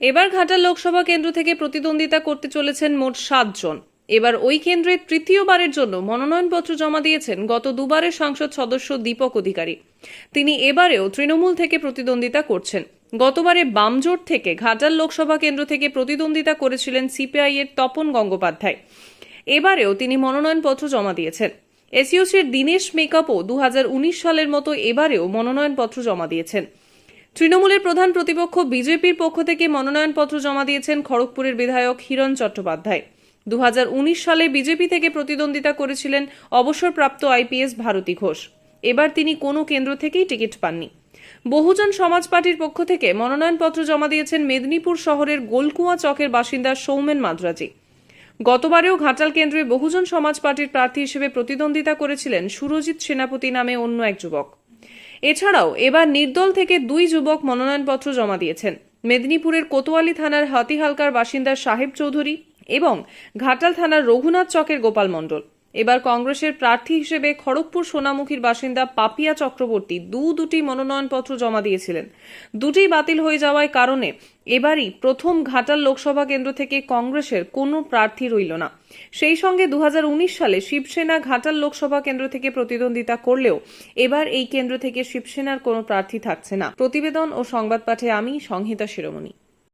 এবার ঘাটাল লোকসভা কেন্দ্র থেকে প্রতিদ্বন্দ্বিতা করতে চলেছেন মোট সাতজন। এবার ওই কেন্দ্রে তৃতীয়বারের জন্য মনোনয়নপত্র জমা দিয়েছেন গত দুবারের সংসদ সদস্য দীপক অধিকারী। তিনি এবারেও তৃণমূল থেকে প্রতিদ্বন্দ্বিতা করছেন। গতবারে বামজোট থেকে ঘাটাল লোকসভা কেন্দ্র থেকে প্রতিদ্বন্দ্বিতা করেছিলেন সিপিআই এর তপন গঙ্গোপাধ্যায়। এবারেও তিনি মনোনয়নপত্র জমা দিয়েছেন। এসইউসির দীনেশ মেকআপও দু হাজার উনিশ সালের মতো এবারেও মনোনয়নপত্র জমা দিয়েছেন। তৃণমূলের প্রধান প্রতিপক্ষ বিজেপির পক্ষ থেকে মনোনয়নপত্র জমা দিয়েছেন খড়গপুরের বিধায়ক হিরণ চট্টোপাধ্যায়। দু হাজার উনিশ সালে বিজেপি থেকে প্রতিদ্বন্দ্বিতা করেছিলেন অবসরপ্রাপ্ত আইপিএস ভারতী ঘোষ। এবার তিনি কোনো কেন্দ্র থেকেই টিকিট পাননি। বহুজন সমাজ পার্টির পক্ষ থেকে মনোনয়নপত্র জমা দিয়েছেন মেদিনীপুর শহরের গোলকুয়া চকের বাসিন্দা সৌমেন মাদ্রাজি। গতবারেও ঘাটাল কেন্দ্রে বহুজন সমাজ পার্টির প্রার্থী হিসেবে প্রতিদ্বন্দ্বিতা করেছিলেন সুরজিৎ সেনাপতি নামে অন্য এক যুবক। এছাড়াও এবার নির্দল থেকে দুই যুবক মনোনয়নপত্র জমা দিয়েছেন। মেদিনীপুরের কোতোয়ালি থানার হাতিহালকার বাসিন্দা সাহেব চৌধুরী এবং ঘাটাল থানার রঘুনাথ চকের গোপাল মণ্ডল। এবার কংগ্রেসের প্রার্থী হিসেবে খড়গপুর সোনামুখীর বাসিন্দা পাপিয়া চক্রবর্তী দু দুটি মনোনয়নপত্র জমা দিয়েছিলেন। দুটি বাতিল হয়ে যাওয়ার কারণে এবারই প্রথম ঘাটাল লোকসভা কেন্দ্র থেকে কংগ্রেসের কোনো প্রার্থী রইল না। সেই সঙ্গে দু হাজার উনিশ সালে শিবসেনা ঘাটাল লোকসভা কেন্দ্র থেকে প্রতিদ্বন্দ্বিতা করলেও এবার এই কেন্দ্র থেকে শিবসেনার কোনো প্রার্থী থাকছে না। প্রতিবেদন ও সংবাদ পাঠে আমি সংহিতা শিরোমণি।